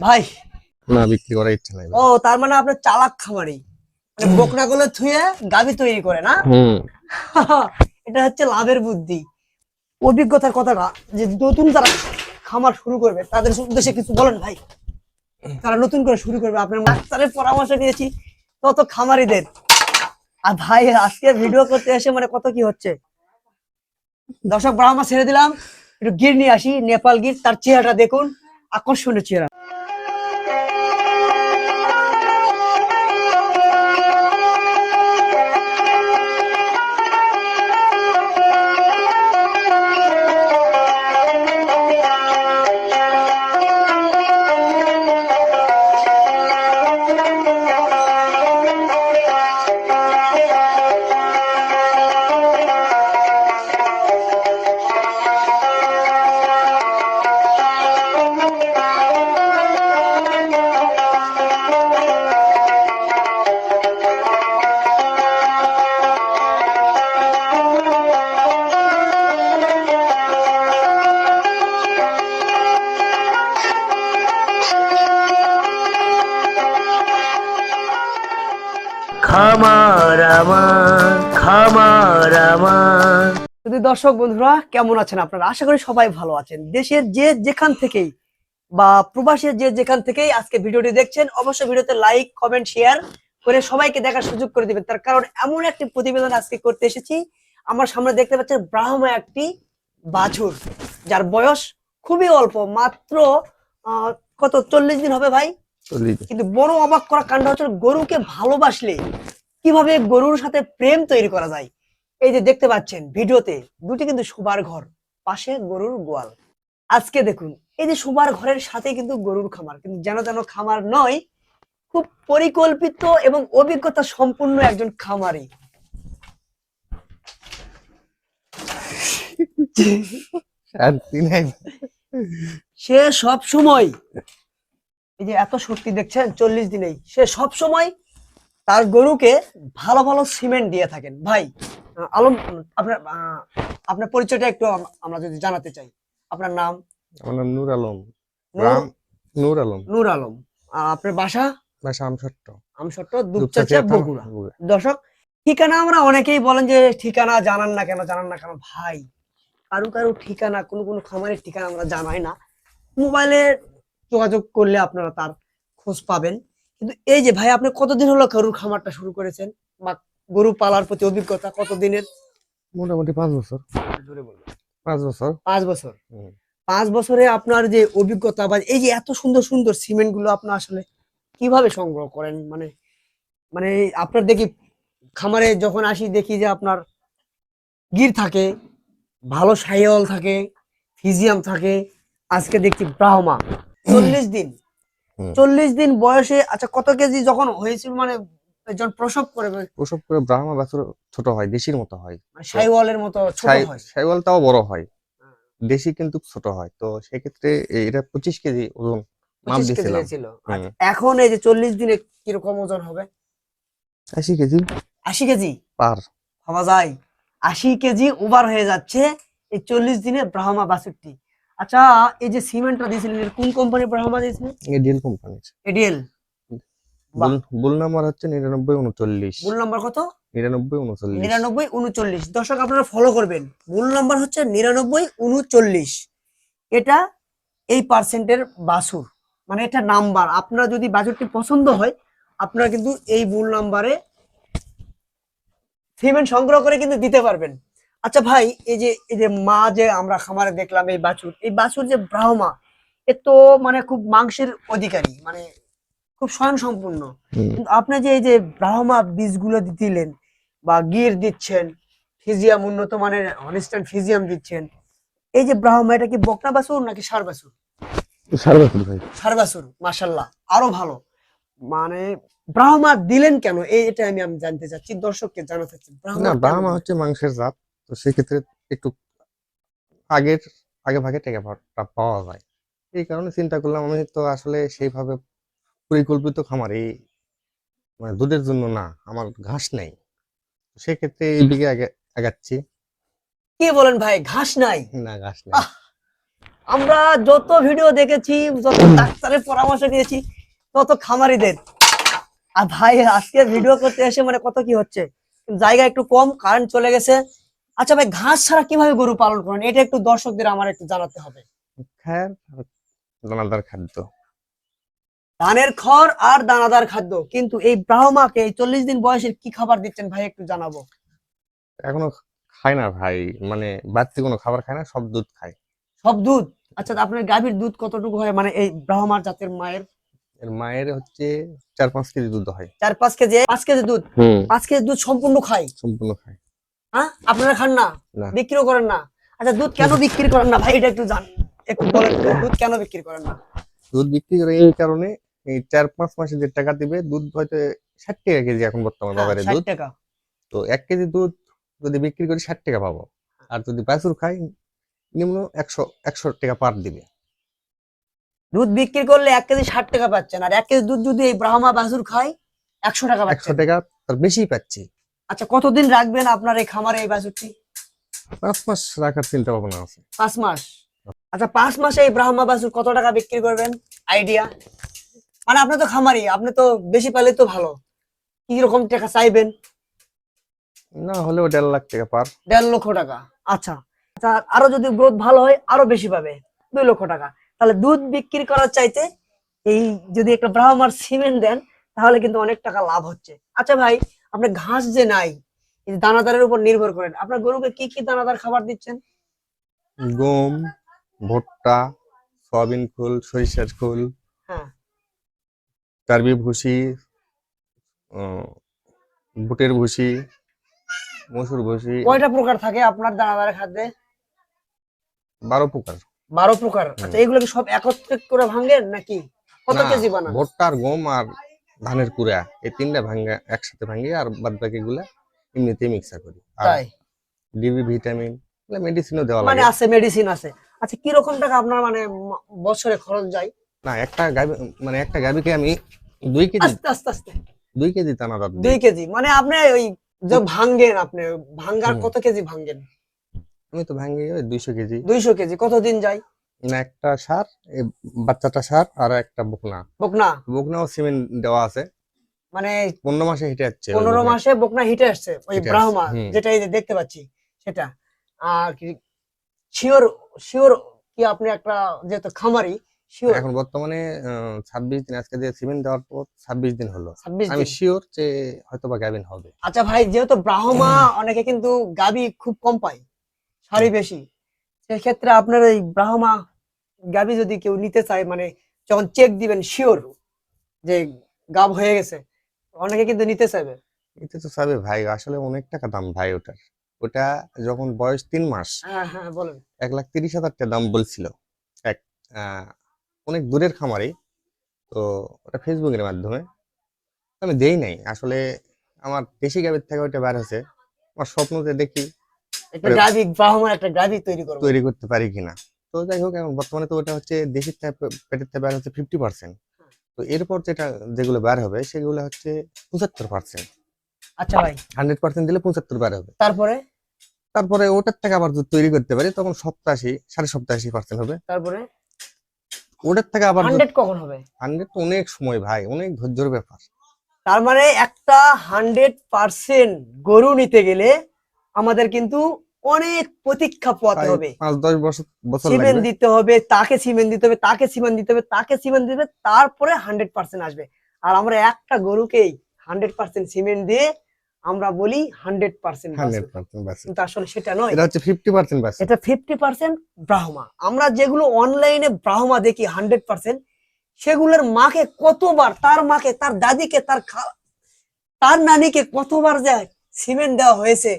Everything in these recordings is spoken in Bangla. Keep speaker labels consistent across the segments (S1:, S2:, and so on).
S1: ভাই।
S2: না বিক্রি করার ইচ্ছা নাই
S1: ও তার মানে আপনার চালাক খামারি। মানে বকনা গুলো থুয়ে গাভি তৈরি করে না?
S2: হুম।
S1: এটা হচ্ছে লাভের বুদ্ধি। অভিজ্ঞতার কথাটা যে নতুন যারা খামার শুরু করবে তাদের উদ্দেশ্যে কিছু বলেন ভাই। তারা নতুন করে শুরু করবে আপনার ডাক্তারের পরামর্শ নিয়েছি তত খামারিদের। আর ভাই আজকে ভিডিও করতে এসে মানে কত কি হচ্ছে? দর্শক ব্রাহ্মা ছেড়ে দিলাম। একটু গির নিয়ে আসি নেপাল গির তার চেহারাটা দেখুন আকর্ষণীয় চেহারা।
S3: আমার খামার আমার
S1: যদি দর্শক বন্ধুরা কেমন আছেন আপনারা? আশা করি সবাই ভালো আছেন। দেশের যে যেখান থেকেই বা প্রবাসের যে যেখান থেকেই আজকে ভিডিওটি দেখছেন অবশ্যই ভিডিওতে লাইক কমেন্ট শেয়ার করে সবাইকে দেখার সুযোগ করে দিবেন। তার কারণ এমন একটি প্রতিবেদন আজকে করতে এসেছি। আমার সামনে দেখতে পাচ্ছেন ব্রাহ্মা একটি বাছুর যার বয়স খুবই অল্প মাত্র আহ, কত চল্লিশ দিন হবে ভাই? কিন্তু বড় অবাক করা কাণ্ড হচ্ছে গরুকে ভালোবাসলে কীভাবে গরুর সাথে প্রেম তৈরি করা যায়? এই যে দেখতে পাচ্ছেন ভিডিওতে দুটি কিন্তু শোবার ঘর পাশে গরুর গোয়াল। আজকে দেখুন এই যে শোবার ঘরের সাথে কিন্তু গরুর খামার। কিন্তু যেন যেন খামার নয় খুব পরিকল্পিত এবং অভিজ্ঞতা সম্পূর্ণ একজন খামারি। সে সব সময় এই যে এত শক্তি দেখছেন চল্লিশ দিনেই সে সব সময় তার গরুকে ভালো ভালো সিমেন্ট দিয়ে থাকেন। ভাই আলম আপনার আপনার পরিচয়টা একটু আমরা যদি জানাতে চাই। আপনার নাম?
S2: আমার নাম নূর আলম।
S1: নূর-
S2: আলম।
S1: নূর আলম। আপনার বাসা?
S2: বাসা আমসট্ট।
S1: আমসট্ট দুপচাচা বগুড়া।
S2: বগুড়া।
S1: দর্শক ঠিকানা আমরা অনেকেই বলেন যে ঠিকানা জানান না কেন জানান না কেন। ভাই কারও কারও ঠিকানা কোনো কোনো খামারের ঠিকানা আমরা জানাই না। মোবাইলে যোগাযোগ করলে আপনারা তার খোঁজ পাবেন। কিন্তু এই যে ভাই আপনি কতদিন হলো গরুর খামারটা শুরু করেছেন? বা গরু পালার প্রতি অভিজ্ঞতা কতদিনের?
S2: মোটামুটি পাঁচ বছর। পাঁচ বছর।
S1: পাঁচ বছর। পাঁচ বছরে আপনার যে অভিজ্ঞতা বা এই যে এত সুন্দর সুন্দর সিমেন্টগুলো আপনার আসলে কীভাবে সংগ্রহ করেন? মানে মানে আপনার দেখি খামারে যখন আসি দেখি যে আপনার গির থাকে ভালো সাইওয়াল থাকে ফিজিয়াম থাকে আজকে দেখছি ব্রাহ্মা। চল্লিশ দিন। চল্লিশ দিন বয়সে আচ্ছা কত কেজি যখন হয়েছিল মানে যখন প্রসব করে
S2: প্রসব করে ব্রাহ্মা বাছুর ছোট হয় দেশির মতো হয়।
S1: সাইওয়ালের মতো ছোট
S2: সাই- সাইওয়ালটাও বড় হয়। দেশি কিন্তু ছোট হয়। তো সেক্ষেত্রে এটা পঁচিশ কেজি ওজন মাপ
S1: 25 কেজি
S2: দিয়েছিলাম।
S1: ছিল
S2: হুম।
S1: আচ্ছা, এখন এই যে চল্লিশ দিনে কীরকম ওজন হবে?
S2: আশি কেজি।
S1: আশি কেজি?
S2: পার।
S1: ভাবা যায়। আশি কেজি ওভার হয়ে যাচ্ছে এই চল্লিশ দিনে ব্রাহ্মা বাষট্টি আচ্ছা এই যে সিমেন্টটা দিয়েছিলেন কোন কোম্পানির ব্রাহ্মা দিয়েছিলেন
S2: এডিএল কোম্পানির
S1: এডিএল।
S2: বুল- বুল নাম্বার হচ্ছে নিরানব্বই উনচল্লিশ।
S1: মূল নাম্বার কত?
S2: নিরানব্বই উনচল্লিশ।
S1: নিরানব্বই উনচল্লিশ। দর্শক আপনারা ফলো করবেন। মূল নাম্বার হচ্ছে নিরানব্বই উনচল্লিশ। এটা এই পার্সেন্টের বাসুর মানে এটা নাম্বার আপনার যদি বাজেটটি পছন্দ হয় আপনারা কিন্তু এই মূল নাম্বারে সিমেন্ট সংগ্রহ করে কিন্তু দিতে পারবেন। আচ্ছা ভাই এই যে এই যে মা যে আমরা খামারে দেখলাম এই বাছুর এই বাছুর যে ব্রাহ্মা এ তো মানে খুব মাংসের অধিকারী মানে খুব স্বয়ং সম্পূর্ণ কিন্তু আপনি যে এই যে ব্রাহ্মা বীজগুলো দিলেন বা গির দিচ্ছেন ফিজিয়াম উন্নত মানের অনস্ট্যান্ড ফিজিয়াম দিচ্ছেন এই যে ব্রাহ্মা এটা কি বকনা বাছুর নাকি সার বাছুর?
S2: সাড়ে বছর ভাই।
S1: সার বাছুর মাসাল্লাহ আরও ভালো। মানে ব্রাহ্মা দিলেন কেন? এই এটা আমি আমি জানতে চাচ্ছি দর্শককে জানাতে চাচ্ছি ব্রাহ্মা?
S2: হচ্ছে মাংসের জাত। তো সেক্ষেত্রে একটু আগের আগে ভাগে টেকা পাওয়া- পাওয়া যায়। এই কারণে চিন্তা করলাম আমি তো আসলে সেইভাবে পরিকল্পিত খামার এই মানে দুধের জন্য না আমার ঘাস নেই। সেক্ষেত্রে এই দিকে আগে আগাচ্ছি।
S1: কি বলেন ভাই ঘাস নাই?
S2: না ঘাস নেই!
S1: আমরা যত ভিডিও দেখেছি যত ডাক্তারের পরামর্শ নিয়েছি তত খামারিদের। আর ভাই আজকে ভিডিও করতে এসে মানে কত কি হচ্ছে? জায়গা একটু কম কারেন্ট চলে গেছে। আচ্ছা ভাই ঘাস ছাড়া কীভাবে গরু পালন করেন? এটা একটু দর্শকদের আমার একটু জানাতে হবে।
S2: দানাদার খাদ্য।
S1: ধানের খড় আর দানাদার খাদ্য কিন্তু এই ব্রাহ্মাকে চল্লিশ দিন বয়সের কি খাবার দিচ্ছেন ভাই একটু জানাব?
S2: এখনও খায় না ভাই মানে বাড়তি কোনো খাবার খায় না সব দুধ খায়।
S1: সব দুধ? আচ্ছা আপনার গাভীর দুধ কতটুকু হয়? মানে এই ব্রাহ্মার জাতের মায়ের?
S2: এর মায়ের হচ্ছে চার পাঁচ কেজি দুধ হয়।
S1: চার পাঁচ কেজি পাঁচ কেজি দুধ? পাঁচ কেজি দুধ সম্পূর্ণ খায়?
S2: সম্পূর্ণ খায়।
S1: হ্যাঁ? আপনারা খান না। বিক্রিও করেন না। আচ্ছা দুধ কেন বিক্রি করেন না? ভাই এটা একটু জান। একটু বলেন দুধ কেন বিক্রি করেন না?
S2: দুধ বিক্রি করে এই কারণে এই চার পাঁচ মাসে যে টাকা দিবে দুধ হয়তো ষাট টাকা কেজি এখন বর্তমান
S1: হ্যাঁ,
S2: বাজারে দুধ।
S1: টাকা।
S2: তো এক কেজি দুধ যদি বিক্রি করি ষাট টাকা পাবো। আর যদি বাছুর খাই নিম্ন একশো একশো টাকা পার দিবে।
S1: দুধ বিক্রি করলে এক কেজি ষাট টাকা পাচ্ছেন। আর এক কেজি দুধ যদি এই ব্রাহ্মা বাছুর খায় একশো টাকা
S2: একশো টাকা তার বেশি পাচ্ছি।
S1: আচ্ছা কতদিন রাখবেন আপনার এই খামারে এই বাছুরটি?
S2: পাঁচ মাস রাখার চিন্তা ভাবনা আছে।
S1: পাঁচ মাস? আচ্ছা পাঁচ মাসে এই ব্রাহ্মা বাছুর কত টাকা বিক্রি করবেন? আইডিয়া? মানে আপনি তো খামারি আপনি তো বেশি পেলে তো ভালো। কি রকম টাকা চাইবেন?
S2: না হলেও দেড় লাখ টাকা পার।
S1: দেড় লক্ষ টাকা। আচ্ছা আচ্ছা আরও যদি গ্রোথ ভালো হয় আরও বেশি পাবে। দুই লক্ষ টাকা। তাহলে দুধ বিক্রি করার চাইতে এই যদি একটা ব্রাহ্মার সিমেন্ট দেন তাহলে কিন্তু অনেক টাকা লাভ হচ্ছে। আচ্ছা ভাই আপনার ঘাস যে নাই দানাদারের উপর নির্ভর করেন আপনার গরুকে কি কি দানাদার খাবার দিচ্ছেন?
S2: গম ভুট্টা সয়াবিন খোল সরিষার খোল
S1: হ্যাঁ।
S2: চারবি ভুসি বুটের ভুসি মসুর ভুসি।
S1: কয়টা প্রকার থাকে আপনার দানাদারের খাদ্যে?
S2: বারো প্রকার।
S1: বারো প্রকার। আচ্ছা এগুলো কি সব একত্রিত করে ভাঙেন নাকি? কত কেজি বানান?
S2: ভুট্টা আর গম আর ধানের কুড়া এই তিনটা ভাঙ্গা একসাথে ভাঙি আর বাদ বাকি গুলা এমনিতে মিক্সার করি। আর
S1: তাই?
S2: ডিবি ভিটামিন মেডিসিনও দেওয়া
S1: মানে আছে মেডিসিন আছে। আচ্ছা কি রকম টাকা আপনার মানে বছরে খরচ যায়?
S2: না একটা গাবি মানে একটা গাবিকে আমি দুই কেজি
S1: আস্তে আস্তে আস্তে।
S2: দুই কেজি দানাদার
S1: দুই
S2: দিই
S1: কেজি? মানে আপনি ওই যে ভাঙ্গেন আপনি ভাঙ্গার। কত কেজি ভাঙ্গেন?
S2: আমি তো ভাঙ্গি ওই দুইশো কেজি।
S1: দুইশো কেজি কতদিন যায়?
S2: না একটা সার বাচ্চাটা সার আর একটা বকনা।
S1: বকনা?
S2: বকনাও সিমেন্ট দেওয়া আছে।
S1: মানে
S2: পনেরো মাসে হিটে ওই
S1: পনেরো মাসে বকনা হিটে আসছে ওই ব্রাহ্মা যেটা এই দেখতে পাচ্ছি সেটা। আর কি শিওর শিওর কি আপনি একটা যেহেতু খামারি শিওর
S2: এখন বর্তমানে ছাব্বিশ দিন আজকে দিয়ে সিমেন্ট দেওয়ার পর ছাব্বিশ দিন হলো।
S1: ছাব্বিশ
S2: আমি শিওর যে হয়তো বা গাভিন হবে।
S1: আচ্ছা ভাই যেহেতু ব্রাহ্মা অনেকে কিন্তু গাবি খুব কম পায় সারি বেশি। সেক্ষেত্রে আপনার এই ব্রাহ্মা গাবি যদি কেউ নিতে চায় মানে যখন চেক দিবেন শিওর যে গাব হয়ে গেছে অনেকে কিন্তু নিতে চাইবে।
S2: এটা তো চাবে ভাই আসলে অনেক টাকা দাম ভাই ওটার। ওটা যখন বয়স তিন মাস
S1: হ্যাঁ হ্যাঁ বলেন।
S2: এক লাখ তিরিশ হাজার টাকা দাম বলছিল। এক অনেক দূরের খামারে তো ওটা ফেসবুকের মাধ্যমে। আমি দেই নাই আসলে আমার দেশি গাভীর থেকে ওইটা বার হয়েছে। আমার স্বপ্নতে দেখি
S1: একটা
S2: আরে-
S1: গাভি একটা গাভি তৈরি করব।
S2: তৈরি করতে পারি কিনা? তো যাই হোক এখন বর্তমানে তো ওটা হচ্ছে দেশির পেটের থেকে বার হচ্ছে ফিফটি পার্সেন্ট তো এরপর যেটা যেগুলো বার হবে সেগুলো হচ্ছে পঁচাত্তর পার্সেন্ট
S1: আচ্ছা ভাই।
S2: হান্ড্রেড পার্সেন্ট দিলে পঁচাত্তর বার হবে।
S1: তারপরে?
S2: তারপরে ওটার থেকে আবার তৈরি করতে পারি তখন সপ্তাশি সাড়ে সপ্তাশি পার্সেন্ট হবে।
S1: তারপরে?
S2: ওটার থেকে আবার
S1: হান্ড্রেড কখন হবে?
S2: হান্ড্রেড তো অনেক সময় ভাই অনেক ধৈর্যের ব্যাপার।
S1: তার মানে একটা হান্ড্রেড পার্সেন্ট গরু নিতে গেলে আমাদের কিন্তু অনেক প্রতীক্ষা পোয়াতে হবে।
S2: পাঁচ দশ বছর বছর
S1: সিমেন্ট দিতে হবে তাকে সিমেন্ট দিতে হবে তাকে সিমেন্ট দিতে হবে তাকে সিমেন্ট দিতে হবে তারপরে হান্ড্রেড পার্সেন্ট আসবে। আর আমরা একটা গরুকেই হান্ড্রেড পার্সেন্ট সিমেন্ট দিয়ে আমরা বলি হান্ড্রেড পার্সেন্ট কিন্তু আসলে সেটা নয়।
S2: এটা হচ্ছে ফিফটি পার্সেন্ট
S1: এটা ফিফটি পার্সেন্ট ব্রাহ্মা। আমরা যেগুলো অনলাইনে ব্রাহ্মা দেখি হান্ড্রেড পার্সেন্ট সেগুলোর মাকে কতবার তার মাকে তার দাদিকে তার তার নানিকে কতবার যায় সিমেন্ট দেওয়া হয়েছে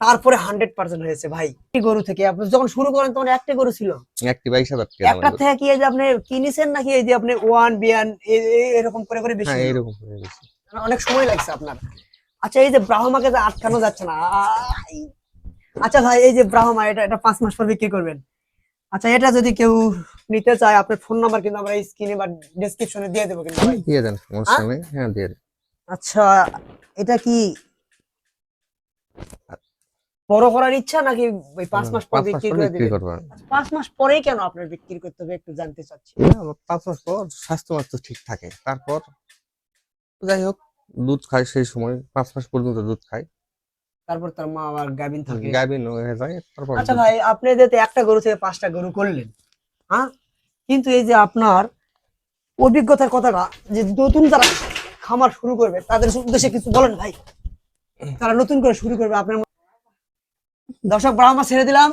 S1: তারপরে হান্ড্রেড পার্সেন্ট হয়েছে ভাই। গরু থেকে আপনি যখন শুরু করেন তখন একটা গরু ছিল।
S2: একটি বাইশ হাজার টাকা
S1: একটা থেকে কি যে আপনি কিনেছেন নাকি এই যে আপনি ওয়ান বিয়ান এরকম করে করে বেশি
S2: হ্যাঁ এরকম হয়ে
S1: অনেক সময় লাগছে আপনার। আচ্ছা এই যে ব্রাহ্মাকে যে আটকানো যাচ্ছে না আচ্ছা ভাই এই যে ব্রাহ্মা এটা এটা পাঁচ মাস পর বিক্রি করবেন। আচ্ছা এটা যদি কেউ নিতে চায় আপনার ফোন নাম্বার কিন্তু আমরা স্ক্রিনে বা ডেসক্রিপশনে দিয়ে দেবো কিন্তু ভাই।
S2: দিয়ে দেন নেই। হ্যাঁ দিয়ে দেন।
S1: আচ্ছা এটা কি? বড় করার ইচ্ছা নাকি ওই পাঁচ মাস পর বিক্রি করে দিবেন পাঁচ মাস পরেই কেন আপনার বিক্রি করতে হবে একটু জানতে চাচ্ছি।
S2: পাঁচ মাস পর স্বাস্থ্য মাস্ত ঠিক থাকে। তারপর যাই হোক দুধ খায় সেই সময় পাঁচ মাস পর্যন্ত দুধ খায়
S1: তারপর তার মা আবার গাভিন থাকে।
S2: গাভিন হয়ে যায় তারপর
S1: আচ্ছা ভাই আপনি যাতে একটা গরু থেকে পাঁচটা গরু করলেন হ্যাঁ? কিন্তু এই যে আপনার অভিজ্ঞতার কথাটা যে নতুন যারা খামার শুরু করবে তাদের উদ্দেশ্যে কিছু বলেন ভাই। তারা নতুন করে শুরু করবে আপনার দর্শক ব্রাহ্মা ছেড়ে দিলাম।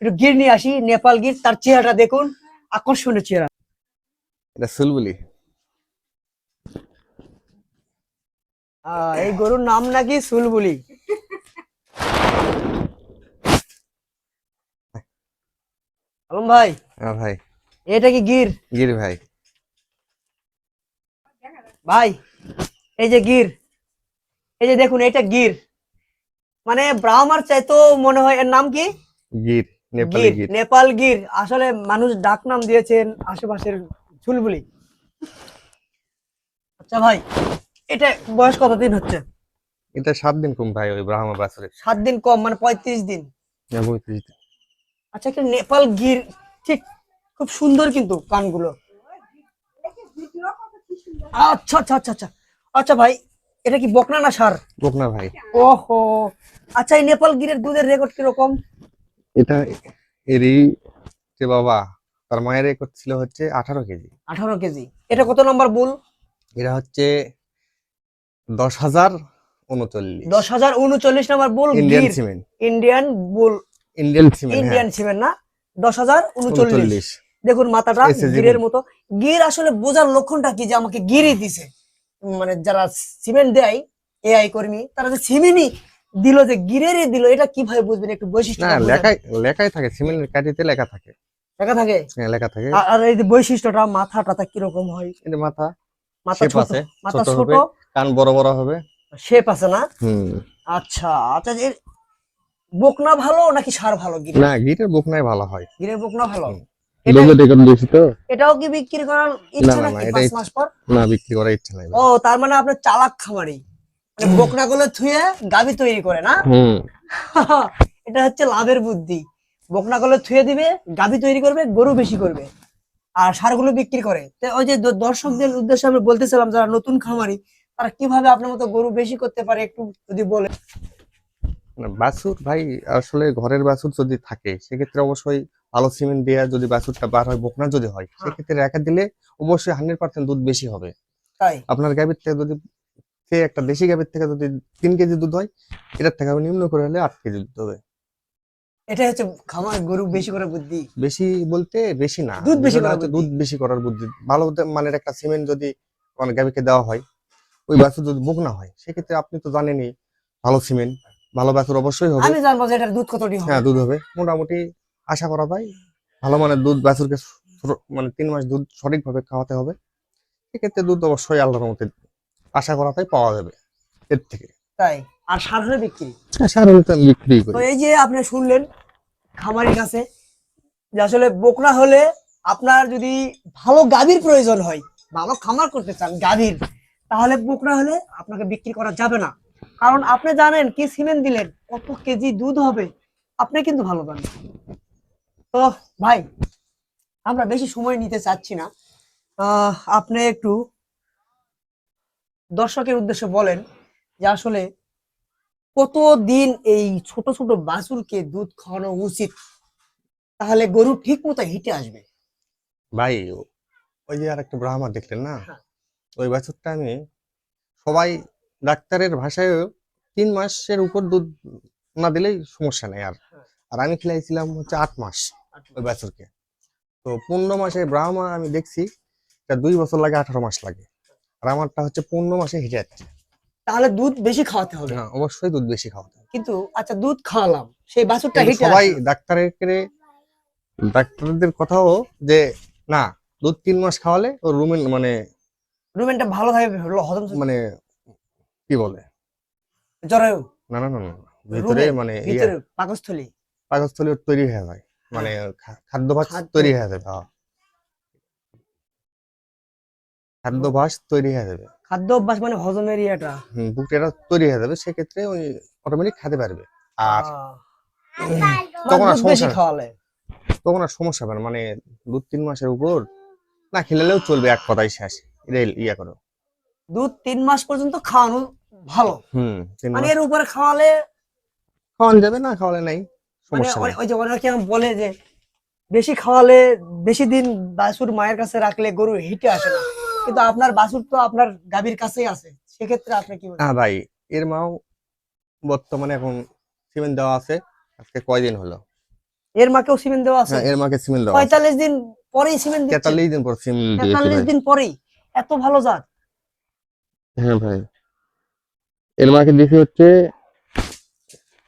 S1: একটু গির নিয়ে আসি নেপাল গির তার চেহারাটা দেখুন আকর্ষণীয় চেহারা।
S2: এটা সুলবুলি।
S1: এই গরুর নাম নাকি সুলবুলি। আলম ভাই
S2: হ্যাঁ ভাই।
S1: এটা কি গির?
S2: গিরি ভাই।
S1: ভাই এই যে গির এই যে দেখুন এটা গির। মানে ব্রাহ্মার চাইতো মনে হয় এর নাম কি?
S2: গির নেপালি
S1: গির
S2: গির।
S1: নেপাল গির। আসলে মানুষ ডাক নাম দিয়েছেন আশেপাশের চুলবুলি। আচ্ছা ভাই এটা বয়স কতদিন হচ্ছে?
S2: এটা সাত দিন কম ভাই ওই ব্রাহ্মা বাছুরের
S1: সাত দিন কম মানে পঁয়ত্রিশ দিন।
S2: হ্যাঁ, পঁয়ত্রিশ দিন।
S1: আচ্ছা একটা নেপাল গির ঠিক খুব সুন্দর কিন্তু কানগুলো। আচ্ছা আচ্ছা আচ্ছা আচ্ছা। আচ্ছা ভাই এটা কি বকনা না সার?
S2: বকনা ভাই।
S1: ওহো। আচ্ছা এই নেপাল গিরের দুধের রেকর্ড কীরকম?
S2: এটা এরই যে বাবা তার মায়ের রেকর্ড ছিল হচ্ছে আঠারো কেজি।
S1: আঠারো কেজি। এটা কত নম্বর বুল?
S2: এটা হচ্ছে দশ হাজার উনচল্লিশ।
S1: দশ হাজার উনচল্লিশ number bull
S2: Indian cement
S1: Indian bull.
S2: Indian cement
S1: Indian ছিবেন না? দশ হাজার উনচল্লিশ। দেখুন মাথাটা গিরের মতো। গির আসলে বোঝার লক্ষণটা কি যে আমাকে গিরই দিছে? মানে যারা সিমেন্ট দেয় এআই কর্মী তারা যে সিমেন্টই দিল যে গিরেরই দিল এটা কীভাবে বুঝবেন? একটু বৈশিষ্ট্য
S2: না লেখায় লেখায় থাকে সিমেন্টের কাঠিতে লেখা থাকে।
S1: লেখা থাকে?
S2: হ্যাঁ, লেখা থাকে।
S1: আর- এই যে বৈশিষ্ট্যটা মাথাটা তা কীরকম হয়?
S2: এটা মাথা
S1: মাথা ছোট মাথা
S2: ছোট কান বড় বড় হবে।
S1: শেপ আছে না?
S2: হুম।
S1: আচ্ছা আচ্ছা যে বকনা ভালো নাকি সার ভালো? গির
S2: না গিটের বকনাই ভালো হয়।
S1: গিরের বকনা ভালো? এটাও কি বিক্রি করার ইচ্ছা
S2: না, না,
S1: নাকি পাঁচ মাস পর?
S2: না বিক্রি করার ইচ্ছা নাই
S1: ও তার মানে আপনার চালাক খামারি। মানে বকনা গুলো থুয়ে গাবি তৈরি করে না? এটা হচ্ছে লাভের বুদ্ধি। বকনা গুলো থুয়ে দিবে গাবি তৈরি করবে গরু বেশি করবে। আর সারগুলো বিক্রি করে। তো ওই যে দর্শকদের উদ্দেশ্যে আমি বলতেছিলাম যারা নতুন খামারি তারা কীভাবে আপনার মতো গরু বেশি করতে পারে একটু যদি বলে।
S2: বাছুর ভাই আসলে ঘরের বাছুর যদি থাকে সেক্ষেত্রে অবশ্যই ভালো সিমেন্ট দিয়ে যদি বাছুরটা বার হয় বকনা যদি হয়
S1: হ্যাঁ।
S2: সেক্ষেত্রে রেখা দিলে অবশ্যই হান্ড্রেড পার্সেন্ট দুধ বেশি হবে। আপনার গাভীর থেকে যদি সে একটা দেশি গাভীর থেকে যদি তিন কেজি দুধ হয় এটার থেকে নিম্ন করে হলে আট কেজি দুধ হবে।
S1: এটা হচ্ছে খামার গরু বেশি করে বুদ্ধি।
S2: বেশি বলতে বেশি না।
S1: দুধ বেশি করার
S2: দুধ বেশি করার বুদ্ধি। ভালো মানের একটা সিমেন্ট যদি মানে গাভীকে দেওয়া হয় ওই বাছুর যদি বকনা হয় সেক্ষেত্রে আপনি তো জানেনই ভালো সিমেন্ট ভালো বাছুর অবশ্যই হবে।
S1: আমি জানব যে এটার দুধ কতটি হবে।
S2: হ্যাঁ দুধ হবে। মোটামুটি আশা করা যায়। ভালো মানের দুধ বাছুরকে মানে তিন মাস দুধ সঠিকভাবে খাওয়াতে হবে। সেক্ষেত্রে দুধ অবশ্যই আল্লাহর মতে আশা করা যায় পাওয়া যাবে এর থেকে।
S1: তাই? আর সার হলে বিক্রি
S2: সাধারণত আমি বিক্রি করি।
S1: তো এই যে আপনি শুনলেন খামারের কাছে যে আসলে বকনা হলে আপনার যদি ভালো গাভীর প্রয়োজন হয় ভালো খামার করতে চান গাভীর তাহলে বকনা হলে আপনাকে বিক্রি করা যাবে না। কারণ আপনি জানেন কি সিমেন্ট দিলেন কত কেজি দুধ হবে আপনি কিন্তু ভালো জানেন। তো ভাই আমরা বেশি সময় নিতে চাচ্ছি না। আপনি একটু দর্শকের উদ্দেশ্যে বলেন যে আসলে কতদিন এই ছোট ছোট বাছুরকে দুধ খাওয়ানো উচিত? তাহলে গরু ঠিক মতো হিটে আসবে।
S2: ভাই ওই যে আর একটা ব্রাহ্মা দেখলেন না?
S1: হ্যাঁ।
S2: ওই বাছুরটা আমি সবাই ডাক্তারের ভাষায় তিন মাসের উপর দুধ না দিলেই সমস্যা নেই আর।
S1: হ্যাঁ।
S2: আর আমি খেলাইছিলাম হচ্ছে আট মাস। ওই বাছুরকে। তো পনেরো মাসে ব্রাহ্মা আমি দেখছি এটা দুই বছর লাগে আঠারো মাস লাগে। আর আমারটা হচ্ছে পনেরো মাসে হিটে যাচ্ছে।
S1: তাহলে দুধ বেশি খাওয়াতে হবে।
S2: হ্যাঁ অবশ্যই দুধ বেশি খাওয়াতে হবে।
S1: কিন্তু আচ্ছা দুধ খাওয়ালাম। সেই বাছুরটা হিটে
S2: সবাই। ডাক্তারের ডাক্তারদের কথাও যে না দুধ তিন মাস খাওয়ালে ওর রুমেন মানে
S1: রুমেনটা ভালোভাবে হলো হজম
S2: মানে কি বলে?
S1: জরায়ু
S2: না না না না না। ভিতরে মানে ইয়ে,
S1: ভিতরে পাকস্থলী?
S2: পাকস্থলী তৈরি হয়ে যায়। মানে খা- খাদ্যাভ্যাস তৈরি হয়ে যাবে হ্যাঁ। খাদ্যাভ্যাস তৈরি হয়ে যাবে।
S1: খাদ্য অভ্যাস মানে হজমের ইয়েটা।
S2: হুম, বুকটা তৈরি হয়ে যাবে সেক্ষেত্রে ওই অটোমেটিক খেতে পারবে। আর তখন আর সমস্যা
S1: খাওয়ালে।
S2: তখন আর সমস্যা হবে না মানে দু তিন মাসের উপর না খেলেও চলবে এক কথাই শেষ। এটাই ইয়া করো।
S1: দু তিন মাস পর্যন্ত খাওয়ানো ভালো।
S2: হুম
S1: মানে এর উপরে খাওয়ালে
S2: খাওয়ানো যাবে না খাওয়ালে নাই। সমস্যা নেই।
S1: ওই যে অনেকে বলে যে বেশি খাওয়ালে বেশি দিন বাছুর মায়ের কাছে রাখলে গরু হিটে আসে না। কিন্তু আপনার বাছুর তো আপনার গাভীর কাছেই আছে। সেক্ষেত্রে আপনি কি
S2: হ্যাঁ ভাই এর মাও বর্তমানে এখন সিমেন্ট দেওয়া আছে। আজকে কয়দিন হলো?
S1: এর মাকেও সিমেন্ট দেওয়া আছে।
S2: হ্যাঁ এর মাকে সিমেন্ট দেওয়া আছে।
S1: পঁয়তাল্লিশ দিন পরেই সিমেন্ট দিচ্ছে।
S2: তেতাল্লিশ দিন পর সিমেন্ট দিয়েছি
S1: তেতাল্লিশ
S2: ভাই
S1: দিন পরেই। এত ভালো জাত।
S2: হ্যাঁ ভাই। এর মাকে দিয়েছি হচ্ছে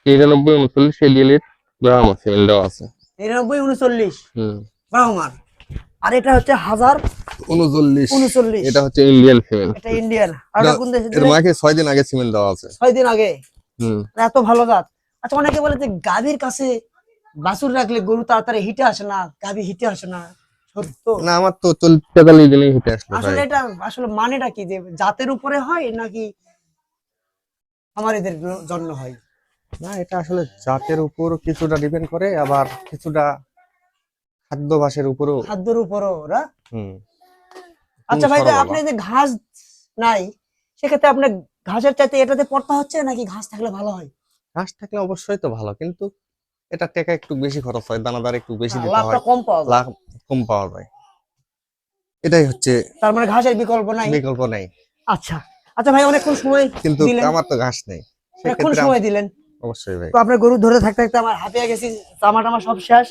S2: নিরানব্বই উনচল্লিশ এলিয়েলের গ্রাম সিমেন্ট আছে।
S1: নিরানব্বই উনচল্লিশ। ব্রাহ্মার আর এটা হচ্ছে হাজার
S2: উনচল্লিশ।
S1: উনচল্লিশ।
S2: এটা হচ্ছে ইন্ডিয়ান সিমেন্ট
S1: এটা ইন্ডিয়ান আর
S2: এটা-
S1: এটা কোন দেশে
S2: এর মাকে ছয় দিন আগে সিমেন্ট দেওয়া আছে।
S1: ছয় দিন আগে?
S2: হুম।
S1: এত ভালো জাত। আচ্ছা অনেকে বলে যে গাভীর কাছে বাছুর রাখলে গরু তাড়াতাড়ি হিটে আসে না গাভী হিটে আসে না। সত্য?
S2: না আমার তো চল তেতাল্লিশ দিনে হেঁটে আসলো
S1: আসলে এটা আসলে মানেটা কি? যে জাতের উপরে হয় নাকি আমার এদের জন্য হয়?
S2: না এটা আসলে জাতের উপর কিছুটা ডিপেন্ড করে আবার কিছুটা খাদ্যাভাসের উপরও।
S1: খাদ্যের উপরও ওরা?
S2: হুম।
S1: আচ্ছা ভাই আপনি যে ঘাস নাই সেক্ষেত্রে আপনার ঘাসের চাইতে এটাতে পড়তা হচ্ছে নাকি ঘাস থাকলে ভালো হয়?
S2: ঘাস থাকলে অবশ্যই তো ভালো কিন্তু এটা টাকা একটু বেশি খরচ হয় দানাদার একটু বেশি দিতে
S1: লাভটা
S2: হয়।
S1: কম পাওয়া যায়।
S2: লাভ কম পাওয়া যায়। এটাই হচ্ছে
S1: তার মানে ঘাসের বিকল্প নাই?
S2: বিকল্প নেই।
S1: আচ্ছা। আচ্ছা ভাই অনেকক্ষণ সময়
S2: কিন্তু আমার তো ঘাস নেই।
S1: অনেকক্ষণ সময় দিলেন।
S2: অবশ্যই ভাই।
S1: তো আপনার গরু ধরে থাকতে থাকতে আমার হাঁপিয়ে গেছি জামা টামা সব শেষ।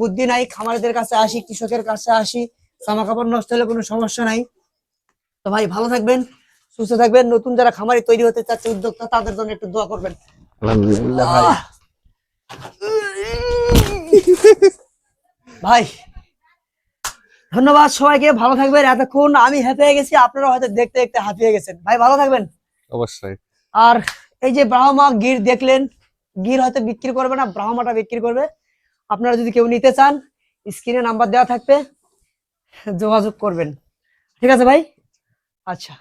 S1: বুদ্ধি নাই খামারিদের কাছে আসি কৃষকের কাছে আসি জামা কাপড় নষ্ট হলে কোনো সমস্যা নাই। তো ভাই ভালো থাকবেন সুস্থ থাকবেন। নতুন যারা খামারি তৈরি হতে চাচ্ছে উদ্যোক্তা তাদের জন্য একটু দোয়া করবেন।
S2: আলহামদুলিল্লাহ ভাই।
S1: ভাই ধন্যবাদ সবাইকে ভালো থাকবেন। এতক্ষণ আমি হাঁপিয়ে গেছি আপনারা হয়তো দেখতে দেখতে হাঁপিয়ে গেছেন। ভাই ভালো থাকবেন।
S2: অবশ্যই।
S1: আর এই যে ব্রাহ্মা গির দেখলেন, গির হয়তো বিক্রি করবে না, ব্রাহ্মাটা বিক্রি করবে। আপনারা যদি কেউ নিতে চান, স্ক্রিনে নাম্বার দেওয়া থাকবে, যোগাযোগ করবেন। ঠিক আছে ভাই? আচ্ছা।